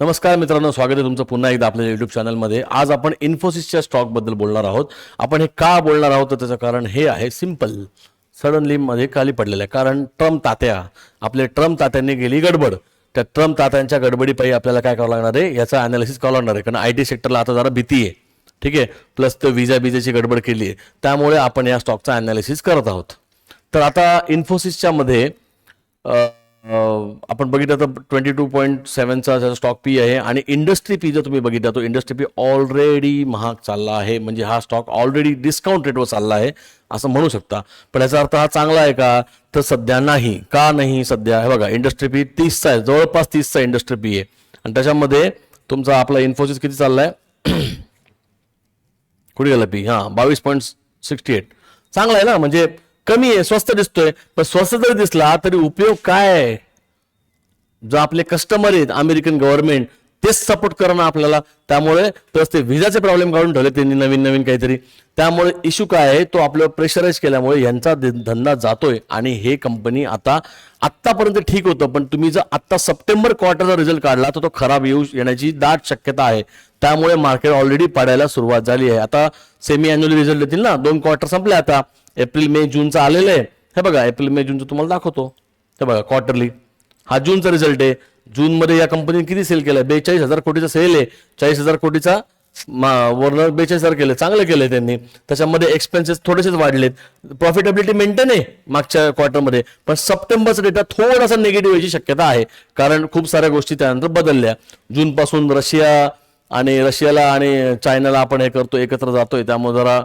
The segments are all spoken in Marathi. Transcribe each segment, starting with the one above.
नमस्कार मित्रांनो स्वागत आहे तुमचं पुन्हा एकदा आपल्या युट्यूब चॅनलमध्ये आज आपण इन्फोसिसच्या स्टॉकबद्दल बोलणार आहोत. आपण हे का बोलणार आहोत? तर त्याचं कारण हे आहे सिंपल सडनली मध्ये खाली पडलेलं आहे. कारण ट्रम्प तात्या आपले ट्रम्प तात्यांनी गेली गडबड. त्या ट्रम्प तात्यांच्या गडबडीपायी आपल्याला काय करावं लागणार आहे? याचा अनालिसिस करावं लागणार आहे. कारण आय टी सेक्टरला आता जरा भीती आहे. ठीक आहे? प्लस तो विजा बिजाची गडबड केली आहे. त्यामुळे आपण या स्टॉकचा अनालिसिस करत आहोत. तर आता इन्फोसिसच्या मध्ये आपण बघितलं तर ट्वेंटी टू पॉईंट सेवनचा त्याचा स्टॉक पी आहे आणि इंडस्ट्री पी जर तुम्ही बघितला तो इंडस्ट्री पी ऑलरेडी महाग चालला आहे. म्हणजे हा स्टॉक ऑलरेडी डिस्काउंट रेटवर चालला आहे असं म्हणू शकता. पण याचा अर्थ हा चांगला आहे का? तर सध्या नाही. का नाही सध्या? हे बघा इंडस्ट्री पी तीसचा आहे. जवळपास तीसचा इंडस्ट्री पी आहे. आणि त्याच्यामध्ये तुमचा आपला इन्फोसिस किती चाललाय? कुठे गेला पी हां बावीस पॉईंट सिक्स्टी एट चांगला आहे ना? म्हणजे कमी आहे स्वस्त दिसतोय. पण स्वस्त जरी दिसला तरी उपयोग काय आहे? जो आपले कस्टमर आहेत अमेरिकन गव्हर्नमेंट तेच सपोर्ट करणं आपल्याला. त्यामुळे प्लस ते व्हिजाचे प्रॉब्लेम काढून ठेवले त्यांनी नवीन नवीन काहीतरी. त्यामुळे इश्यू काय आहे तो आपल्यावर प्रेशराईज केल्यामुळे यांचा धंदा जातोय. आणि हे कंपनी आता आत्तापर्यंत ठीक होतं पण तुम्ही जर आत्ता सप्टेंबर क्वार्टरचा रिझल्ट काढला तर तो खराब येऊ येण्याची दाट शक्यता आहे. त्यामुळे मार्केट ऑलरेडी पडायला सुरुवात झाली आहे. आता सेमी अॅन्युअल रिझल्ट येतील ना? दोन क्वार्टर संपले आता. एप्रिल मे जूनचं आलेलं आहे. हे बघा एप्रिल मे जूनचं तुम्हाला दाखवतो. हे बघा क्वार्टरली हा जूनचा रिझल्ट आहे. जूनमध्ये या कंपनीने किती सेल केलं बेचाळीस हजार कोटीचा सेल आहे. चाळीस हजार कोटीचा मा- बेचाळीस हजार केले चांगलं केलं त्यांनी. त्याच्यामध्ये एक्सपेन्सेस थोडेसेच वाढलेत. प्रॉफिटेबिलिटी मेंटेन आहे मागच्या क्वार्टरमध्ये पण सप्टेंबरचा डेटा थोडासा निगेटिव्ह याची शक्यता आहे. कारण खूप साऱ्या गोष्टी त्यानंतर बदलल्या. जूनपासून रशिया आणि रशियाला आणि चायनाला आपण हे करतो एकत्र जातोय. त्यामुळे जरा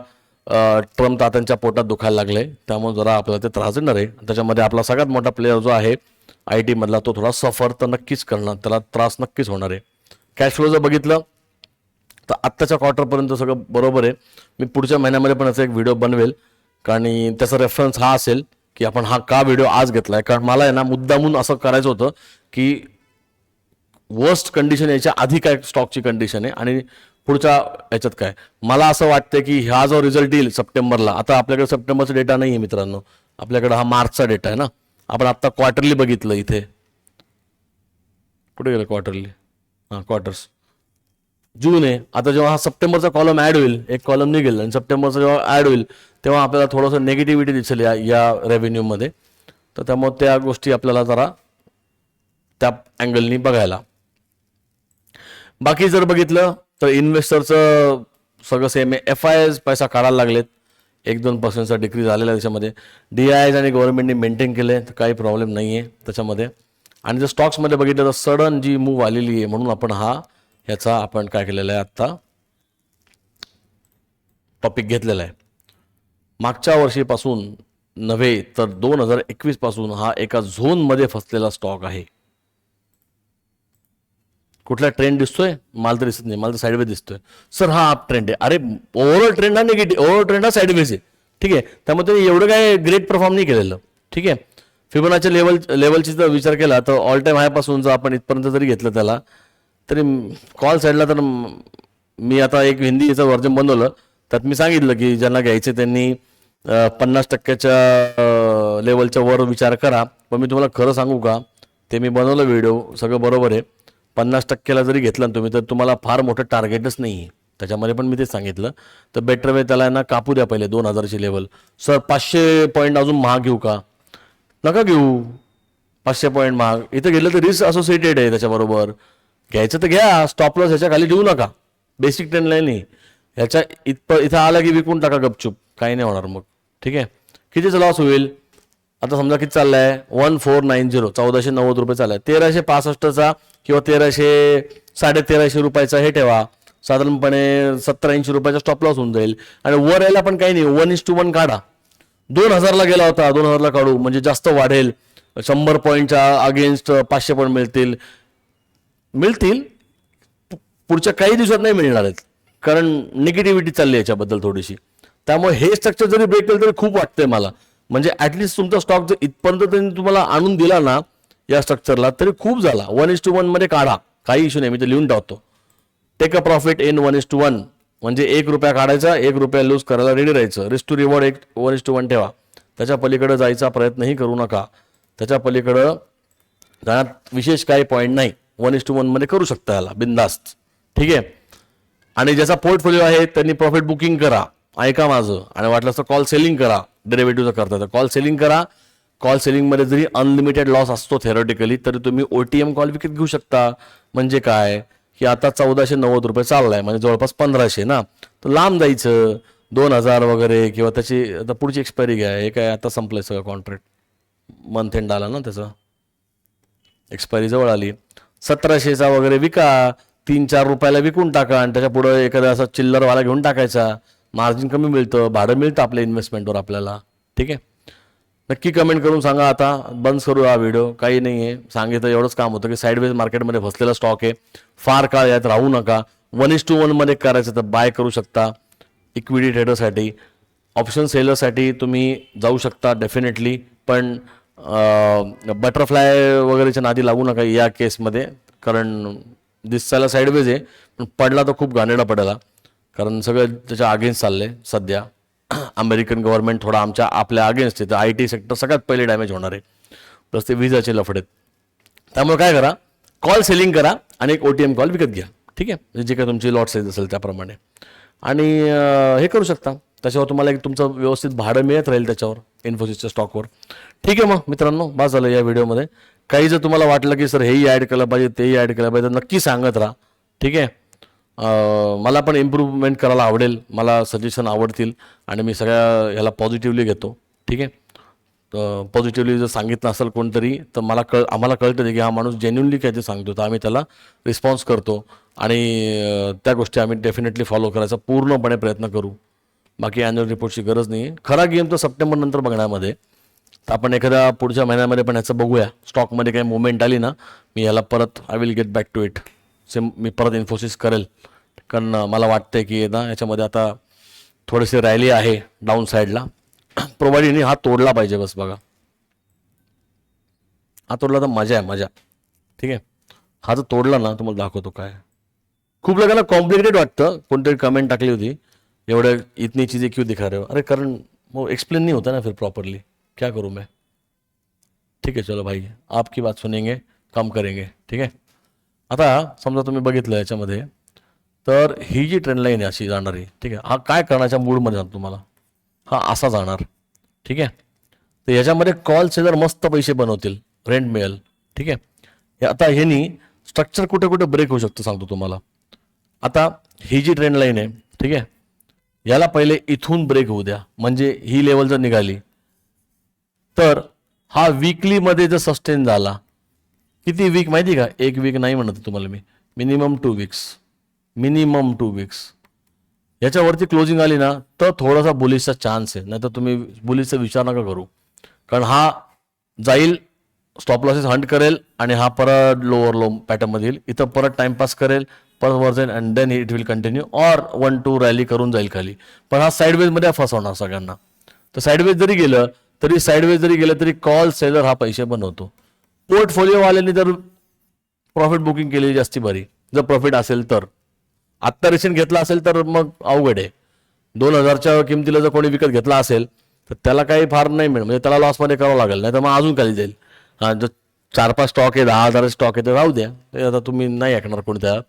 ट्रम्प तात्यांच्या पोटात दुखायला लागले. त्यामुळे जरा आपल्याला ते त्रास देणार आहे. त्याच्यामध्ये आपला सगळ्यात मोठा प्लेअर जो आहे आय टीमधला तो थोडा सफर तर नक्कीच करणार. त्याला त्रास नक्कीच होणार आहे. कॅश फ्लो जर बघितलं तर आत्ताच्या क्वार्टरपर्यंत सगळं बरोबर आहे. मी पुढच्या महिन्यामध्ये पण याचा एक व्हिडिओ बनवेल. आणि त्याचा रेफरन्स हा असेल की आपण हा का व्हिडिओ आज घेतला आहे कारण मला आहे ना मुद्दामून असं करायचं होतं की वर्स्ट कंडिशन याच्या आधी काय स्टॉकची कंडिशन आहे? आणि पुढच्या याच्यात काय? मला असं वाटतं की हा जो रिझल्ट येईल सप्टेंबरला आता आपल्याकडे सप्टेंबरचा डेटा नाही आहे मित्रांनो. आपल्याकडे हा मार्चचा डेटा आहे ना. आपण आत्ता क्वार्टरली बघितलं इथे. कुठे गेलं क्वार्टरली हां क्वार्टर्स जून आहे. आता जेव्हा हा सप्टेंबरचा कॉलम ॲड होईल एक कॉलम निघेल आणि सप्टेंबरचा जेव्हा ॲड होईल तेव्हा आपल्याला थोडंसं नेगेटिव्हिटी दिसेल या या रेव्हेन्यूमध्ये तर त्यामुळे त्या गोष्टी आपल्याला जरा त्या अँगलनी बघायला. बाकी जर बघितलं तर इन्व्हेस्टरचं सगळं सेम आहे. एफ आय एस पैसा काढायला लागलेत. एक दोन पर्सेंटचा डिक्रीज आलेला आहे त्याच्यामध्ये. डी आय आणि गव्हर्नमेंटने मेंटेन केले तर काही प्रॉब्लेम नाही आहे त्याच्यामध्ये. आणि जर स्टॉक्समध्ये बघितलं तर सडन जी मूव आलेली आहे म्हणून आपण हा ह्याचा आपण काय केलेला आहे आत्ता टॉपिक घेतलेला आहे. मागच्या वर्षीपासून नव्हे तर दोन हजार एकवीसपासून हा एका झोनमध्ये फसलेला स्टॉक आहे. कुठला ट्रेंड दिसतोय? मला तर दिसत नाही. मला तर साईडवेज दिसतोय. सर हा अप ट्रेंड आहे. अरे ओव्हरऑल ट्रेंड हा निगेटिव्ह ओव्हरऑल ट्रेंड हा साईडवेज आहे. ठीक आहे? त्यामुळे त्यांनी एवढं काय ग्रेट परफॉर्म नाही केलेलं. ठीक आहे? फिबोनाच्या लेवल लेवलची जर विचार केला तर ऑल टाईम हायपासून जर आपण इथपर्यंत जरी घेतलं त्याला तरी कॉल साईडला तर मी आता एक हिंदीचं वर्जन बनवलं. त्यात मी सांगितलं की ज्यांना घ्यायचे त्यांनी पन्नास टक्क्याच्या लेवलच्या वर विचार करा. पण मी तुम्हाला खरं सांगू का? ते मी बनवलं व्हिडिओ सगळं बरोबर आहे. पन्नास टक्क्याला जरी घेतलं ना तुम्ही तर तुम्हाला फार मोठं टार्गेटच नाही आहे त्याच्यामध्ये पण मी ते सांगितलं. तर बेटर वे त्याला आहे ना कापू द्या पहिले दोन हजारची लेवल सर पाचशे पॉईंट अजून महाग घेऊ का? नका घेऊ. पाचशे पॉईंट महाग. इथं गेलं तर रिस्क असोसिएटेड आहे त्याच्याबरोबर. घ्यायचं तर घ्या. स्टॉप लॉस ह्याच्या खाली देऊ नका. बेसिक ट्रेन लाईन ह्याच्या इथं इथं आला की विकून टाका गपचूप. काही नाही होणार मग. ठीक आहे? कितीचा लॉस होईल? आता समजा किती चाललाय? One four nine zero. चौदाशे नव्वद रुपये चाललाय. तेराशे पासष्टचा किंवा तेराशे साडे तेराशे रुपयाचा हे ठेवा. साधारणपणे सत्तर ऐंशी रुपयाचा स्टॉप लॉस होऊन जाईल. आणि वर यायला पण काही नाही. वन इस टू वन काढा. दोन हजारला गेला होता. दोन हजारला काढू. म्हणजे जास्त वाढेल. शंभर पॉईंटच्या अगेन्स्ट पाचशे पॉईंट मिळतील. मिळतील. पु- पुढच्या काही दिवसात नाही मिळणार आहेत. कारण निगेटिव्हिटी चालली आहे याच्याबद्दल थोडीशी. त्यामुळे हे स्ट्रक्चर जरी ब्रेक केलं तरी खूप वाटतंय मला. म्हणजे ऍटलिस्ट तुमचा स्टॉक जर इथपर्यंत त्यांनी तुम्हाला आणून दिला ना या स्ट्रक्चरला तरी खूप झाला. वन इस टू वनमध्ये काढा. काही इश्यू नाही मी ते लिहून टाकतो. Take a profit in one is to one म्हणजे एक रुपया काढायचा एक रुपया लूज करायला रेडी राहायचं. रिस्क टू रिवॉर्ड एक वन इस टू वन ठेवा. त्याच्या पलीकडे जायचा प्रयत्नही करू नका. त्याच्या पलीकडं जाण्यात विशेष काही पॉईंट नाही. वन इस टू वनमध्ये करू शकता याला बिंदास्त. ठीक आहे? आणि ज्याचा पोर्टफोलिओ आहे त्यांनी प्रॉफिट बुकिंग करा. ऐका माझं. आणि वाटलं तर कॉल सेलिंग करा. डेरिव्हेटिव्हचं करता येतं कॉल सेलिंग करा। कॉल सेलिंगमध्ये जरी अनलिमिटेड लॉस असतो थेरॉटिकली तरी तुम्ही ओ टी एम कॉल विकत घेऊ शकता. म्हणजे काय? की आता चौदाशे नव्वद रुपये चाललाय म्हणजे जवळपास पंधराशे ना? तर लांब जायचं. दोन हजार वगैरे किंवा त्याची आता पुढची एक्सपायरी घ्या. हे काय आता संपलंय सगळं कॉन्ट्रॅक्ट मंथ एंड आला ना त्याचं? एक्सपायरी जवळ आली. सतराशेचा वगैरे विका. तीन चार रुपयाला विकून टाका आणि त्याच्या पुढे एखादा असा चिल्लरवाला घेऊन टाकायचा. मार्जिन कमी मिळतं भाडं मिळतं आपल्या इन्व्हेस्टमेंटवर आपल्याला. ठीक आहे? नक्की कमेंट करून सांगा आता. बंद करू हा व्हिडिओ काही नाही आहे सांगितलं एवढंच काम होतं की साईडवेज मार्केटमध्ये फसलेला स्टॉक आहे. फार काळ यात राहू नका. वन इज टू वनमध्ये करायचं तर बाय करू शकता. इक्विटी ट्रेडरसाठी ऑप्शन सेलरसाठी तुम्ही जाऊ शकता डेफिनेटली पण बटरफ्लाय वगैरेच्या नादी लागू नका या केसमध्ये कारण दिसायला साईडवेज आहे. पण पडला तर खूप घाणेरडा पडला. कारण सगळं त्याच्या अगेन्स्ट आहे सध्या. अमेरिकन गव्हर्नमेंट थोडा आमच्या आपल्या अगेन्स्ट आहे. तर आय टी सेक्टर सगळ्यात पहिले डॅमेज होणार आहे. प्लस ते विजाचे लफडेत त्यामुळे काय करा कॉल सेलिंग करा आणि एक ओ टी एम कॉल विकत घ्या. ठीक आहे? म्हणजे जे काही तुमची लॉट साईज असेल त्याप्रमाणे. आणि हे करू शकता. त्याच्यावर तुम्हाला एक तुमचं व्यवस्थित भाडं मिळत राहील त्याच्यावर इन्फोसिसच्या स्टॉकवर ठीक आहे मग मित्रांनो बस झालं या व्हिडिओमध्ये काही जर तुम्हाला वाटलं की सर हेही ॲड केलं पाहिजे तेही ॲड केलं पाहिजे तर नक्की सांगत राहा. ठीक आहे? मला पण इम्प्रूव्हमेंट करायला आवडेल मला सजेशन आवडतील आणि मी सगळ्या ह्याला पॉझिटिव्हली घेतो. ठीक आहे? पॉझिटिव्हली जर सांगितलं असेल कोणतरी तर मला कळ आम्हाला कळतं की हा माणूस जेन्युनली काय ते सांगतो. तर आम्ही त्याला रिस्पॉन्स करतो आणि त्या गोष्टी आम्ही डेफिनेटली फॉलो करायचा पूर्णपणे प्रयत्न करू. बाकी अॅन्युअल रिपोर्टची गरज नाही. आहे खरा गेम तर सप्टेंबरनंतर बघण्यामध्ये. तर आपण एखाद्या पुढच्या महिन्यामध्ये पण ह्याचं बघूया. स्टॉकमध्ये काही मुवमेंट आली ना मी ह्याला परत I will get back to it same मी परत इन्फोसिस करेल. कारण मला वाटतंय की ना याच्यामध्ये आता थोडीशी रॅली आहे डाऊन साईडला प्रोव्हाइड हा तोडला पाहिजे बस बघा. हा तोडला तर मजा आहे मजा. ठीक आहे? हा जर तोडला ना तुम्हाला दाखवतो काय. खूप लोकांना कॉम्प्लिकेटेड वाटतं. कोणतरी कमेंट टाकली होती. एवढ्या इतनी चीज़ें क्यों दिखा रहे हो. अरे कारण वो एक्सप्लेन नहीं होता ना फिर प्रॉपरली क्या करूँ मैं? ठीक आहे चलो भाई. आपकी बात सुनेंगे काम करेंगे. ठीक आहे? आता समजा तुम्ही बघितलं याच्यामध्ये तर ही जी ट्रेन लाईन आहे अशी जाणारी ठीक आहे हा काय करण्याच्या मूडमध्ये जातो तुम्हाला? हा असा जाणार ठीक आहे? तर याच्यामध्ये कॉल सेलर मस्त पैसे बनवतील रेंट मिळेल ठीक आहे? आता ह्यानी स्ट्रक्चर कुठे कुठे ब्रेक होऊ शकतं सांगतो तुम्हाला. आता ही जी ट्रेन लाईन आहे ठीक आहे याला पहिले इथून ब्रेक होऊ द्या म्हणजे ही लेवल जर निघाली तर हा विकलीमध्ये जर सस्टेन झाला किती वीक माहिती का? एक वीक नाही म्हणत तुम्हाला मी. Minimum two weeks minimum two weeks याच्यावरती क्लोजिंग आली ना तर थोडासा बुलिशचा चान्स आहे. नाही तर तुम्ही बुलिशचा विचार नका करू. कारण हा जाईल स्टॉप लॉसेस हंट करेल आणि हा परत लोअर लो पॅटर्नमध्ये येईल. इथं परत टाइमपास करेल परत वर जाईल and then it will continue or one two rally करून जाईल खाली. पण हा साईडवेजमध्ये फसवणार सगळ्यांना. तर साईडवेज जरी गेलं तरी साईडवेज जरी गेलं तरी कॉल सेलर हा पैसे बनवतो. पोर्टफोलिओवाल्यांनी जर प्रॉफिट बुकिंग केलेली जास्ती बरी जर प्रॉफिट असेल तर. आत्ता रिसेंट घेतला असेल तर मग अवघड आहे. दोन हजारच्या किमतीला जर कोणी विकत घेतला असेल तर त्याला काही फार नाही मिळेल म्हणजे त्याला लॉसमध्ये करावं लागेल नाही तर मग अजून खाली जाईल. हां जर चार पाच स्टॉक आहे दहा हजार स्टॉक आहे तर राहू द्या. ते आता तुम्ही नाही ऐकणार कोणत्या.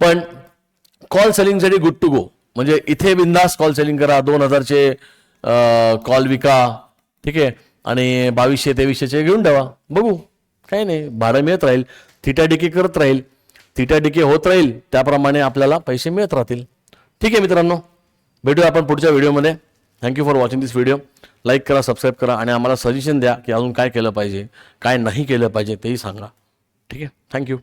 पण कॉल सेलिंगसाठी गुड टू गो म्हणजे इथे बिंदास कॉल सेलिंग करा दोन हजारचे कॉल विका ठीक आहे. आणि बावीसशे तेवीसशेचे घेऊन ठेवा. बघू. काही नाही भाडं मिळत राहील थिटा डिके करत राहील थिटा डिके होत राहील त्याप्रमाणे आपल्याला पैसे मिळत राहतील. ठीक आहे मित्रांनो भेटूया आपण पुढच्या व्हिडिओमध्ये. Thank you for watching this video like करा सबस्क्राईब करा आणि आम्हाला सजेशन द्या की अजून काय केलं पाहिजे काय नाही केलं पाहिजे तेही सांगा. ठीक आहे? थँक्यू